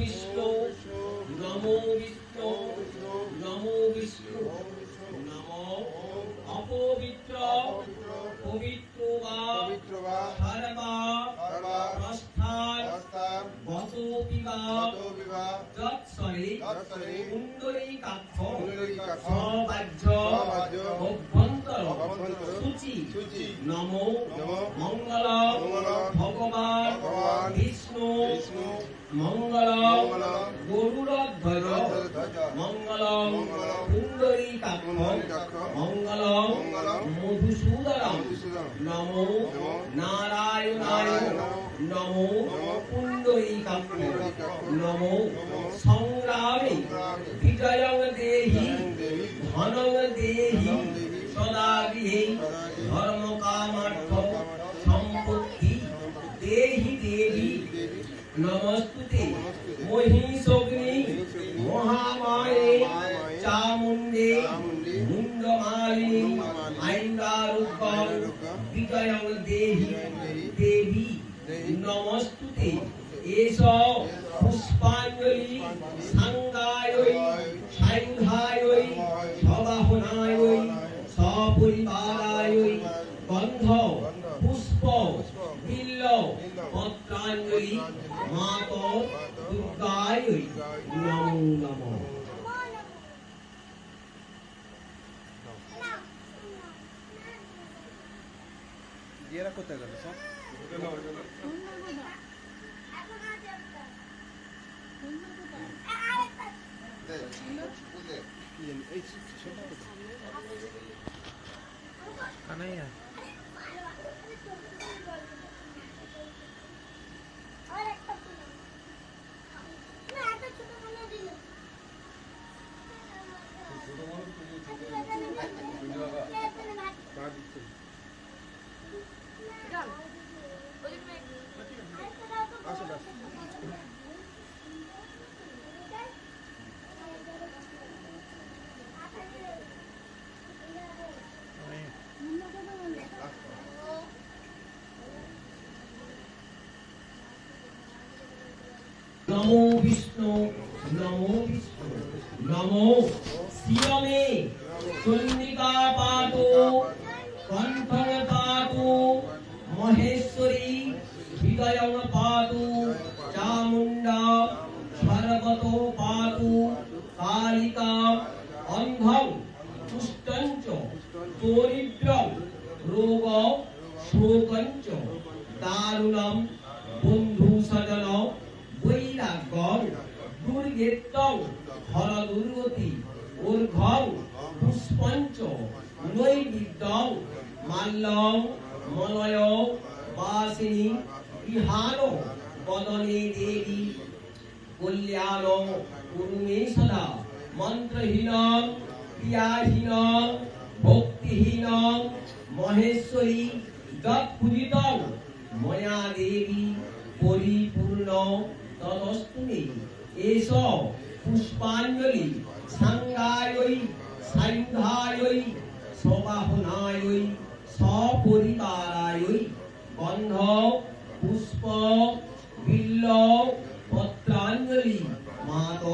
বিষ্ণু নমো বিষ্ণু নমো বিষ্ণু নমো অপবিত্র পবিত্র বা বা সর্বা প্রস্থান গত বিবাহ তৎসরে কুণ্ডলী কাক্ষ সবাহ্য অভ্যন্তর সূচি সূচি নমো নমো মঙ্গল মঙ্গল ভগবান ভগবান বিষ্ণু বিষ্ণু মঙ্গল মঙ্গল গরুড়ধ্বজ ধ্বজ মঙ্গল কুণ্ডলীকাক্ষ কুণ্ডলীকাক্ষ মঙ্গল মধুসূদনম। নমো নারায়ণায়। নারায়ণ নমো কুণ্ডলীকাক্ষ কুণ্ডলীকাক্ষ নমো সংগ্রামে। বিজয়ং দেহি। ধনং দেহি। সদা গৃহে ধর্ম নমস্তুতে নমস্তুতে মহিষগ্নি মহিষগ্নি মহামায়ে মহামায়ে চামুণ্ডে চামুণ্ডে মুণ্ডমালিনী মুণ্ডমালিনী আইন্দারুকং আইন্দারুকং বিজয়ং দেহি দেহি দেবী দেহি নমস্তুতে এষ পুষ্পাঞ্জলি সাঙ্গায়ৈ সাংঘায়ৈ সবাহনায়ৈ সপরিবারায়ৈ গন্ধ পুষ্প বিল্ল পত্রাঞ্জলি মাত দুর্গায়ৈ নমো নমঃ এরা কোথায় গেল সব ছোটা কোথায় নমো বিষ্ণু নমো বিষ্ণু, নমো। শিরমে চন্ডিকা পাতো কণ্ঠং পাতো, মহেশ্বরী হৃদয়ং পাতো, চামুণ্ডা সর্বত পাতো, কালিকা অন্ধং তুষ্টঞ্চ, দরিদ্রং রোগ শোকঞ্চ, দারুণম দুর্গেত্তং হর দুর্গতি পুষ্পঞ্চ নৈবিদ্যং মাল্যং মলয় বাসিনী বিহার বদনে দেবী, কল্যাণ, কুরুমে সদা, মন্ত্রহীন ক্রিয়াহীন ভক্তিহীন, মহেশ্বরী, যৎপূজিত, ময়া দেবী, পরিপূর্ণ তদস্তুমে এষ পুষ্পাঞ্জলি সাঙ্গায়ই সায়ুধায়ই সবাহনায়ই সপরিবারায়ই গন্ধ পুষ্প বিল্ল পত্রাঞ্জলি মাত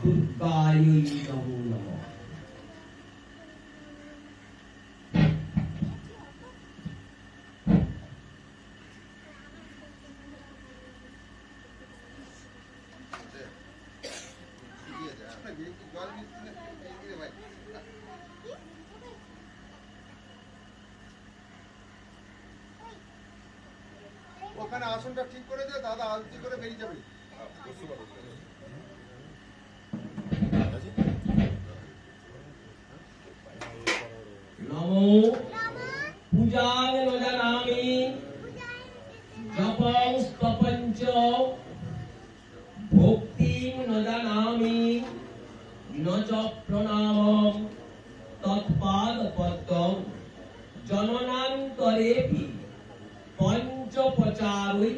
দুর্গায়ই নমো নমঃ দে ঠিক আছে আপনার কি জল মিশছে না এই রে ভাই ওখানে আসনটা ঠিক করে দে, দাদা আলতি করে বেরিয়ে যাবে। নমো। পূজাং ন জানামি জপং স্তপঞ্চ। ভক্তিং ন জানামি ন চ প্রণামম তৎপাদ পদ্মং জননান্তরেপি পঞ্চ পুষ্পচারৈ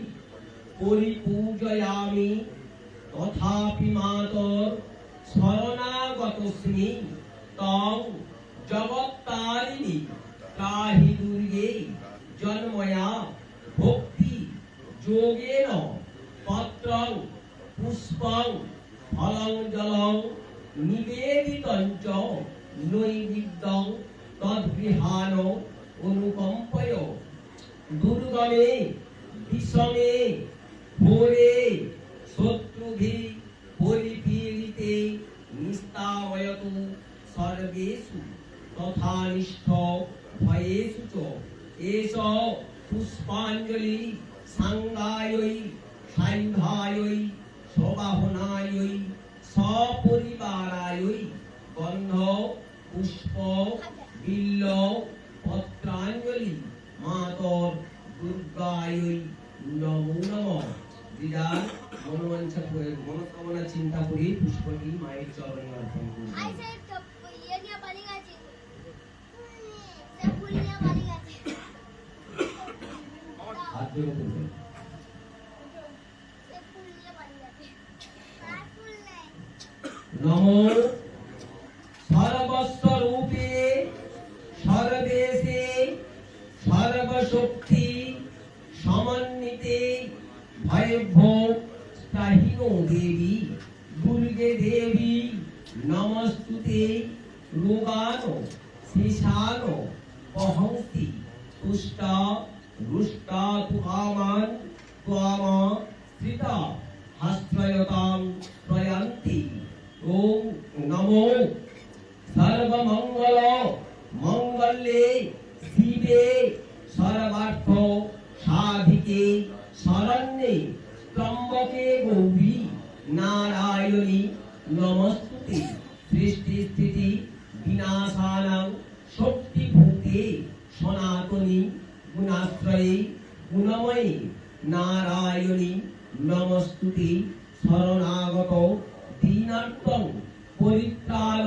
পরিপূজয়ামি তথাপি মাতর শরণাগতস্মি তং জগত্তারিণী ত্রাহি দুর্গে জন্ময়া ভক্তি যোগেন পত্রং পুষ্পং ফলং জলং নিবেদিতং চ নৈবেদ্যং তদ্গৃহাণ অনুকম্পয় দুর্গমে বিষমে ভোরে শত্রুভি পরিপীড়িতে নিস্তাবয়তু সর্বেষু তথা নিষ্ঠ ভয়েষু চ এষ পুষ্পাঞ্জলি সাঙ্গায়ৈ সান্ধ্যায়ৈ সবাহনায়ৈ সপরিবারায়ৈ গন্ধ পুষ্প বিল্ল পত্রাঞ্জলি মাতর দুর্গায়ৈ নমো নমঃ। দিদার মনোবাঞ্ছা করে মনস্কামনা চিন্তা করি পুষ্পটি মায়ের চরণে অর্পণ করব। I said নমো সর্বস্বরূপে সর্বেশে সর্বশক্তি সমন্বিতে ভয়ভ্য স্থাহিনো দেবী, দুর্গে দেবী, নমস্তুতে রোগানো শেষানো পহংসি তুষ্টা রুষ্টা তুহামান ত্বাম শ্রিতা প্রয়ান্তি ওম নমো সর্বমঙ্গল মঙ্গলে শিবে সর্বার্থ সাধিকে শরণ্যে ত্রম্বকে গৌরী নারায়ণী নমস্তুতে সৃষ্টি স্থিতি বিনাশানাং শক্তিভূতে সনাতনী গুণাশ্রয়ে গুণময়ী নারায়ণী নমস্তুতে শরণাগত দীনার্তং পরিত্রাণ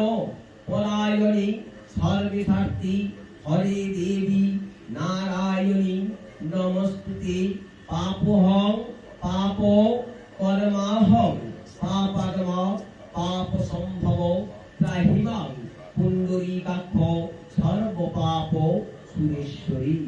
পরায়ণী সর্বেথার্থী হরে দেবী নারায়ণী নমস্তুতে পাপহং পাপ কর্মাহং পাপাগম পাপ সম্ভব ত্রাহিমাং পুণ্ডরীকাক্ষ সর্বপাপ সুরেশ্বরী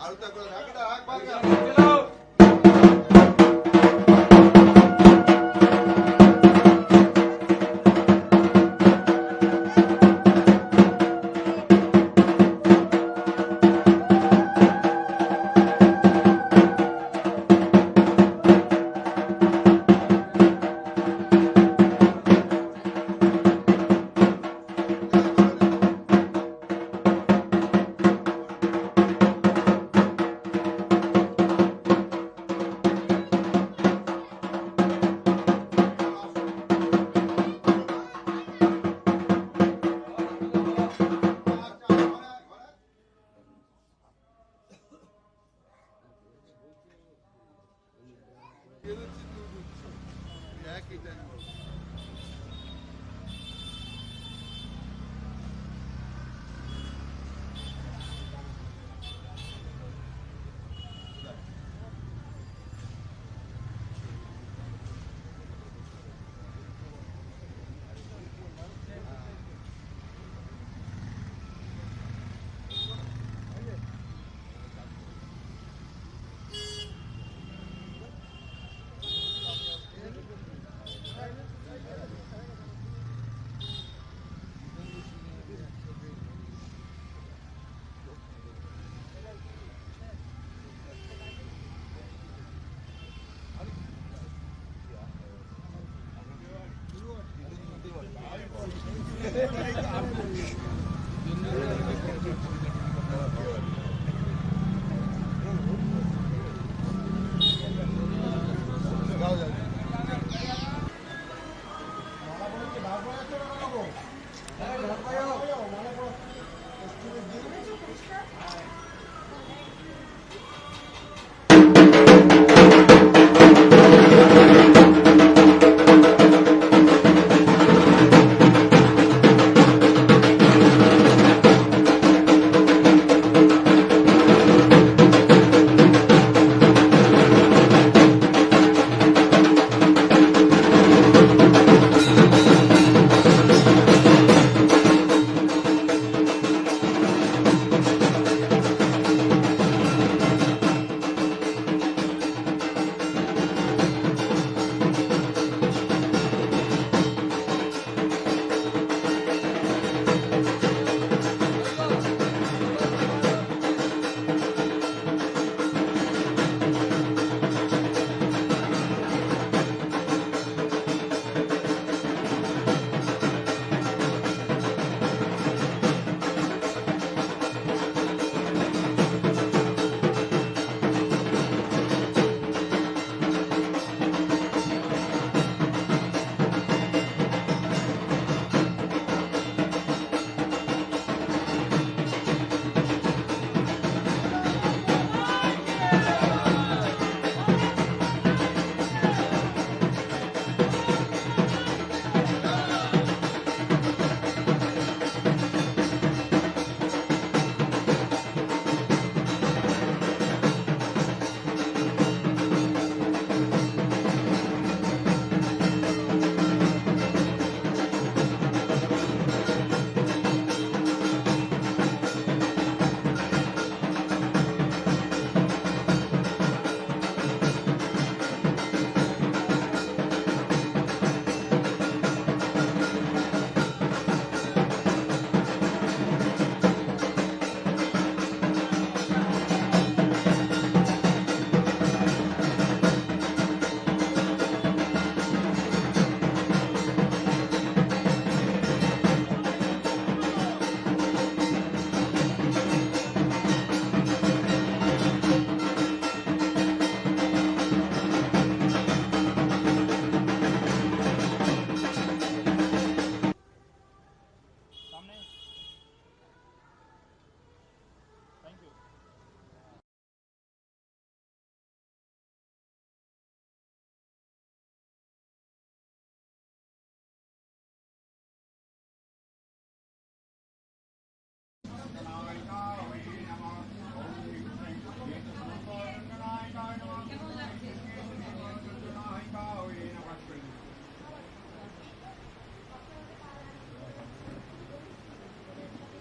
ಆಳ್ತಾ ಹಾಕಿ ಹಾಕ್ಬಾರ್ದು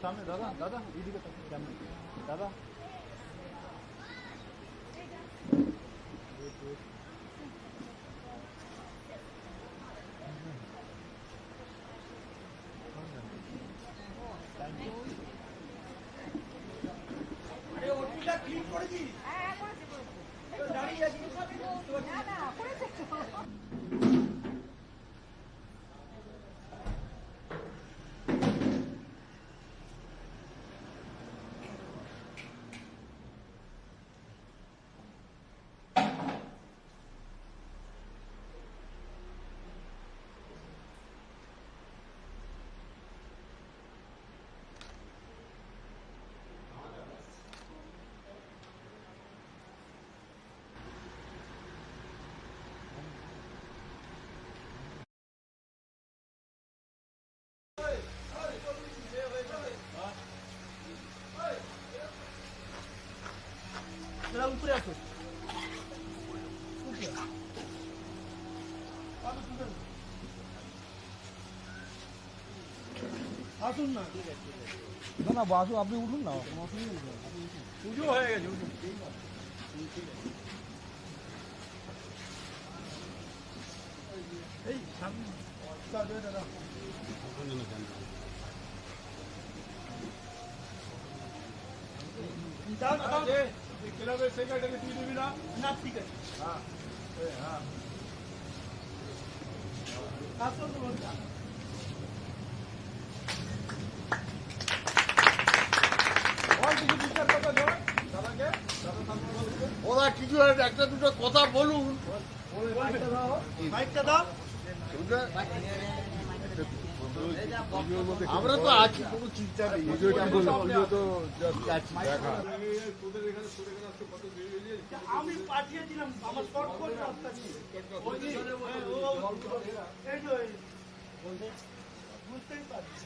সামনে দাদা দাদা সামনে। দাদা আসুন না না না বাসু আপনি উঠুন না কোনো অসুবিধা নেই পুজো হয়ে গেছে উঠুন এই সামনে দাদা দাদা ক্লাবের সেক্রেটারি তুই দিবি না না ঠিক আছে হ্যাঁ হ্যাঁ আসুন বলটা একটা দুটো কথা বলুন। আমরা তো আছি কোনো চিন্তা নেই। বুঝতেই পারছি।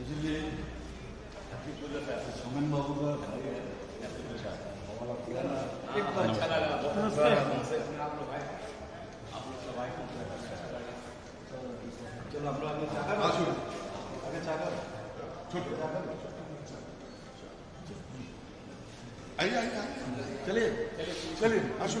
इसलिए सोमन बाबू का भाई है हमारा पुराना एक बार चला चलो हम लोग आगे चाकर आगे चाकर आइए आइए आइए चलिए चलिए आशु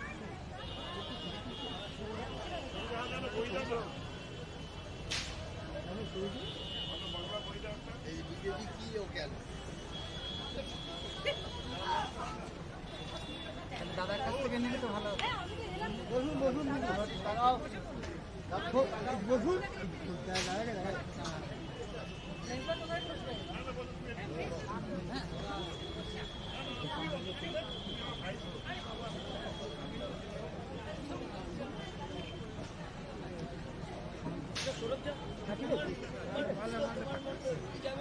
এই বিজেপি দাদার কাছ থেকে নিলে তো ভালো। বসুন বসুন বসুন বসুন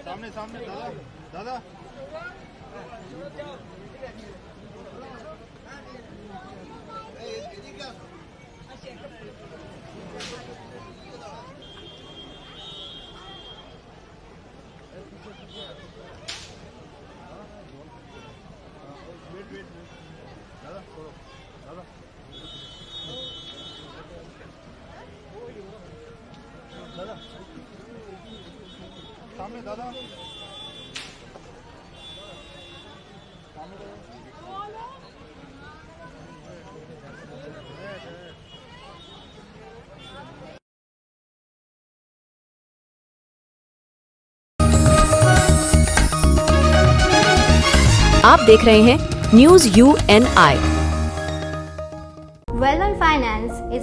सामने सामने दादा दादा छोड़ो दादा दादा सामने दादा आप देख रहे हैं news U N I.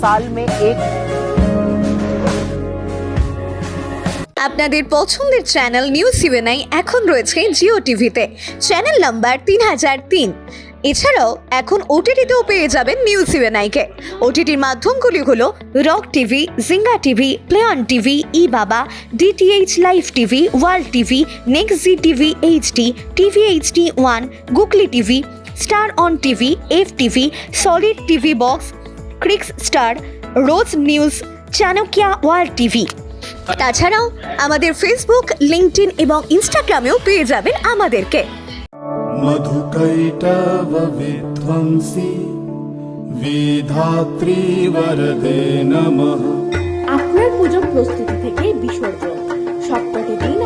साल में एक আপনাদের পছন্দের চ্যানেল নিউজ সিভেনাই এখন রয়েছে জিও টিভিতে চ্যানেল নাম্বার তিন হাজার তিন এছাড়াও এখন ওটিটিতেও পেয়ে যাবেন নিউজ সিভেনাইকে ওটিটির মাধ্যমগুলি হলো rock TV Zinga TV playon TV ই বাবা DTH live TV world TV next G TV HD TV HD one googly TV star on TV F TV solid TV box ক্রিক্স star rose news Chanakya world TV. তাছাড়াও আমাদের Facebook LinkedIn এবং ইনস্টাগ্রামেও পেয়ে যাবেন আমাদেরকে। বিধাত্রী বরদে নমঃ। আপনার পুজো প্রস্তুতি থেকে বিসর্জন। সপ্তাহে দিন